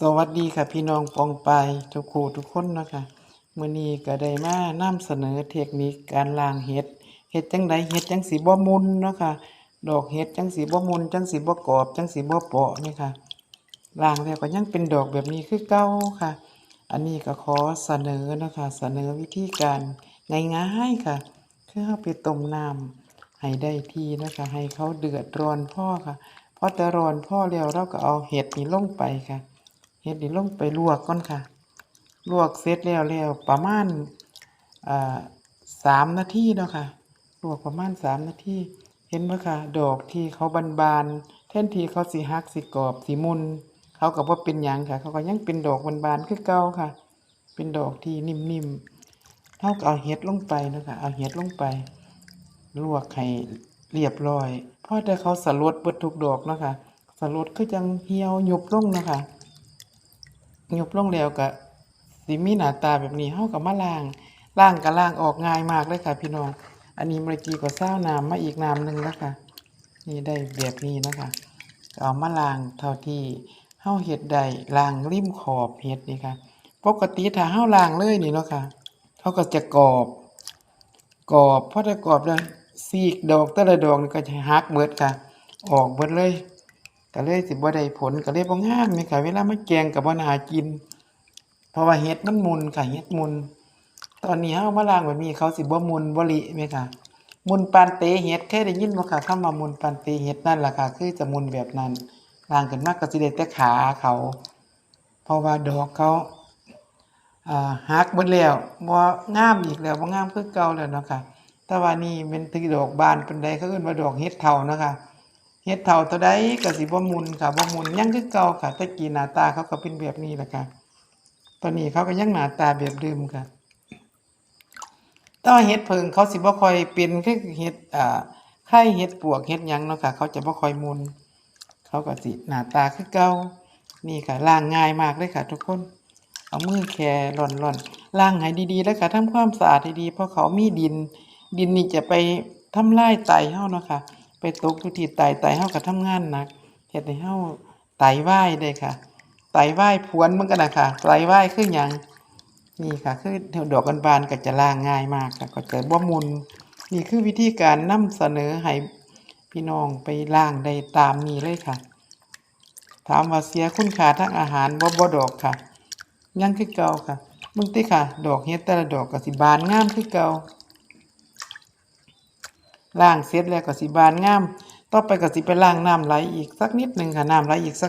สวัสดีค่ะพี่น้องปองไปทุกครูทุกคนนะคะมื้อนี้ก็ได้มานำเสนอเทคนิคการล้างเห็ดเฮ็ดจังไดเฮ็ดจังสิบ่มุนนะคะดอกเห็ดจังสิบ่มุนจังสิบ่กรอบจังสิบ่เปาะนี่ค่ะล้างแล้วก็ยังเป็นดอกแบบนี้คือเก่าค่ะ อันนี้ก็ขอเสนอนะคะเสนอวิธีการง่ายๆค่ะคือเฮาไปต้มน้ำให้ได้ที่นะคะ ให้เขาเดือดร้อนพ่อค่ะพอแต่ร้อนพ่อแล้วเราก็เอาเห็ดนี่ลงไปค่ะ เฮ็ดนี่ลงไปลวกก่อนค่ะ ลวกเสร็จแล้วแล้วประมาณอ่าสามนาทีเนาะค่ะ ลวกประมาณสามนาทีเห็นบ่ค่ะดอกที่เขาบานๆแท่นที่เขาสิหักสิกรอบสิมุนเขาก็บ่าเป็นหยังค่ะ เขาก็ยังเป็นดอกบานๆคือเก่าค่ะ เป็นดอกที่นิ่มๆเฮาก็เอาเห็ดลงไปนะคะเอาเห็ดลงไป ลวกให้เรียบร้อยพอแต่เขาสลดเบิดทุกดอกนะคะสลดคือจังเหี่ยวหยุบลงนะคะ ยบลงแล้วก็สิมีหน้าตาแบบนี้เฮาก็มาล้างล้างก็ล้างออกง่ายมากเลยค่ะ พี่น้อง อันนี้เมื่อกี้ก็เศร้าน้ำมาอีกน้ำหนึ่งแล้วค่ะ นี่ได้แบบนี้นะคะเอามาล้างเท่าที่เฮาเฮ็ดได้ล้างริมขอบเฮ็ดนี่ค่ะปกติถ้าเฮาล้างเลยนี่เนาะค่ะเขาก็จะกรอบกรอบพอได้กรอบแล้วซีกดอกแต่ละดอกนี่ก็จะหักเบิดค่ะ ออกเบิดเลย ก็เลยสิบ่ได้ผลก็เลยบ่งามนี่ค่ะ เวลามาแกงก็บ่น่ากิน เพราะว่าเห็ดมันมุนค่ะเห็ดมุน ตอนนี้เฮามาล้างแบบนี้เขาสิบ่มุนบ่ลิแม่ค่ะ มุนปานเตเห็ดเคยได้ยินบ่ค่ะคำว่ามุนปานเตเห็ดนั่นล่ะค่ะ คือจะมุนแบบนั้นล้างขึ้นมาก็สิได้แต่ขาเขา เพราะว่าดอกเขาอ่าหักเบิดแล้วบ่งามอีกแล้วบ่งามคือเก่าแล้วเนาะค่ะ แต่ว่านี่เป็นที่ดอกบานเปานใดเขาเอิ้นว่าดอกเห็ดเฒ่าเนาะค่ะ เฮ็ดเท่าตัวใดก็สิบ่มุนค่ะบ่มุนยังคือเก่าค่ะต่กี้หน้าตาเขาก็เป็นแบบนี้แหละค่ะตอนนี้เขาก็ยังหน้าตาแบบเดิมค่ะแต่ว่าเฮ็ดเพิงเขาสิบ่ค่อยเป็นคือเฮ็ดอ่าไข่เฮ็ดปวกเฮ็ดหยังเนาะค่ะ เขาจะบ่ค่อยมุนเขาก็สิหน้าตาคือเก่านี่ค่ะล้างง่ายมากเลยค่ะ ทุกคน เอามือแค่ร่อนๆล้างให้ดีๆแล้วค่ะทำความสะอาดให้ดีเพราะเขามีดิน ดินนี่จะไปทำลายไตเฮาเนาะค่ะ ไปตกอยู่ที่ไตไตเฮาก็ทำงานหนักเฮ็ดให้เฮาไตวายได้ค่ะ ไตวายพวนมันก็น่ะค่ะไตวายคือหยังนี่ค่ะ คือดอกบานๆก็จะล้างง่ายมากค่ะ ก็จะบ่มุนนี่คือวิธีการนำเสนอให้พี่น้องไปล้างได้ตามนี้เลยค่ะ ถามว่าเสียคุณค่าทางอาหารบ่บ่ดอกค่ะยังคือเก่าค่ะมึงติค่ะ ดอกเฮ็ดแต่ละดอกก็สิบานงามคือเก่า ล้างเสร็จแล้วก็สิบานงาม ต่อไปก็สิไปล้างน้ำไหลอีกสักนิดหนึ่งค่ะน้ำไหลอีกสัก